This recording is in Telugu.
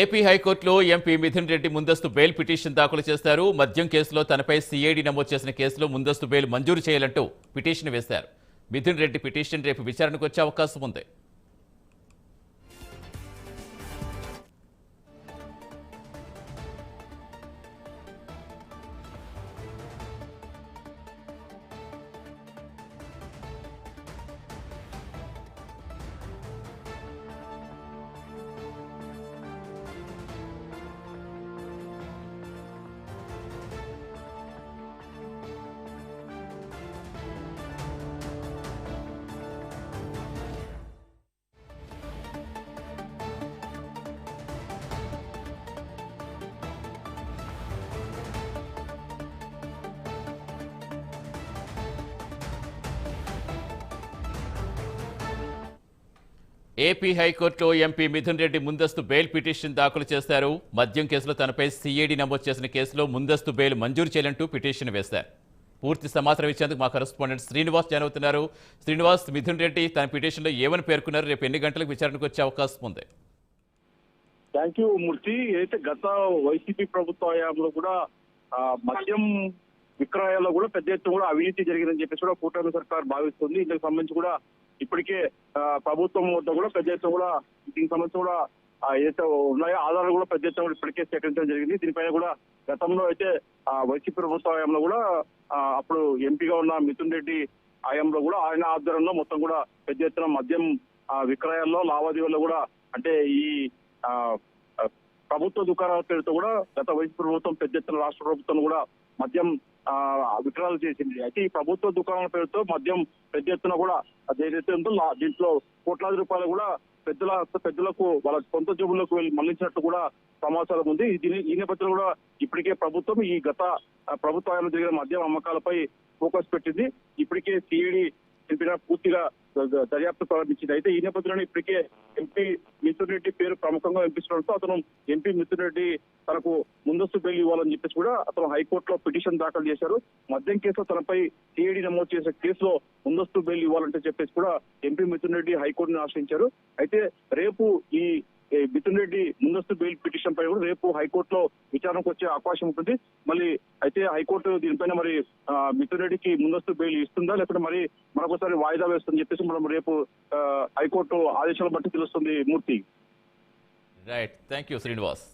ఏపీ హైకోర్టులో ఎంపీ మిథున్ రెడ్డి ముందస్తు బెయిల్ పిటిషన్ దాఖలు చేశారు మద్యం కేసులో తనపై సిఐడి నమోదు చేసిన కేసులో ముందస్తు బెయిల్ మంజూరు చేయాలంటూ పిటిషన్ వేశారు. మిథున్ రెడ్డి పిటిషన్ రేపు విచారణకు వచ్చే అవకాశం ఉంది. ఏపీ హైకోర్టులో ఎంపీ మిథున్ రెడ్డి ముందస్తు బెయిల్ పిటిషన్ దాఖలు చేశారు. మద్యం కేసులో తనపై సిఐడి నమోదు చేసిన కేసులో ముందస్తు బెయిల్ మంజూరు చేయాలంటూ పిటిషన్ వేశారు. పూర్తి సమాచారం ఇచ్చేందుకు మా కరెస్పాండెంట్ శ్రీనివాస్ జాయిన్ అవుతున్నారు. శ్రీనివాస్ మిథున్ రెడ్డి తన పిటిషన్లో ఏమని పేర్కొన్నారు? రేపు ఎన్ని గంటలకు విచారణకు వచ్చే అవకాశం ఉంది? Thank you Murthy. అయితే గత వైసీపీ ప్రభుత్వ హయాంలో కూడా మద్యం విక్రయాల్లో కూడా పెద్ద ఎత్తున కూడా అవినీతి జరిగిందని చెప్పేసి కూడా కూటమి సర్కార్ భావిస్తుంది. ఇందుకు సంబంధించి కూడా ఇప్పటికే ఆ, ప్రభుత్వం వద్ద కూడా పెద్ద ఎత్తున కూడా దీని సంబంధించి కూడా ఏదైతే ఉన్నాయో ఆధారాలు కూడా పెద్ద ఎత్తున కూడా ఇప్పటికే సేకరించడం జరిగింది. దీనిపైన కూడా గతంలో అయితే ఆ, వైసీపీ ప్రభుత్వ కూడా అప్పుడు ఎంపీగా ఉన్న మిథున్ రెడ్డి ఆయంలో కూడా ఆయన ఆధ్వర్యంలో మొత్తం కూడా పెద్ద ఎత్తున మద్యం ఆ, విక్రయాల్లో లావాదేవీల్లో కూడా అంటే ఈ ఆ, ప్రభుత్వ దుకాణాల పేరుతో కూడా గత వైసీపీ ప్రభుత్వం పెద్ద ఎత్తున రాష్ట్ర ప్రభుత్వం కూడా మద్యం విక్రయాలు చేసింది. అయితే ఈ ప్రభుత్వ దుకాణాల పేరుతో మద్యం పెద్ద ఎత్తున కూడా అది ఏదైతే ఉందో దీంట్లో కోట్లాది రూపాయలు కూడా పెద్దల పెద్దలకు వాళ్ళ సొంత జబ్బులకు వెళ్ళి మళ్ళించినట్టు కూడా సమాచారం ఉంది. దీని ఈ నేపథ్యంలో కూడా ఇప్పటికే ప్రభుత్వం ఈ గత ఆ, ప్రభుత్వ జరిగిన మద్యం అమ్మకాలపై ఫోకస్ పెట్టింది. ఇప్పటికే సిఐడి తెలిపిన పూర్తిగా దర్యాప్తు ప్రారంభించింది అయితే ఈ నేపథ్యంలో ఇప్పటికే ఎంపీ మిథున్ రెడ్డి పేరు ప్రముఖంగా వినిపిస్తుండటంతో అతను ఎంపీ మిథున్ రెడ్డి తనకు ముందస్తు బెయిల్ ఇవ్వాలని చెప్పేసి కూడా అతను హైకోర్టులో పిటిషన్ దాఖలు చేశారు. మద్యం కేసులో తనపై సిఐడి నమోదు చేసే కేసులో ముందస్తు బెయిల్ ఇవ్వాలంటే చెప్పేసి కూడా ఎంపీ మిథున్ రెడ్డి హైకోర్టును ఆశ్రయించారు. అయితే రేపు ఈ ఈ మిథున్ రెడ్డి ముందస్తు బెయిల్ పిటిషన్ పై కూడా రేపు హైకోర్టులో విచారణకు వచ్చే అవకాశం ఉంటుంది. మళ్ళీ అయితే హైకోర్టు దీనిపైన మరి ఆ, మిథున్ రెడ్డికి ముందస్తు బెయిల్ ఇస్తుందా? లేకపోతే మరి మరొకసారి వాయిదా వేస్తుందని చెప్పేసి మనం రేపు హైకోర్టు ఆదేశాలు బట్టి తెలుస్తుంది Murthy. Right thank you Srinivas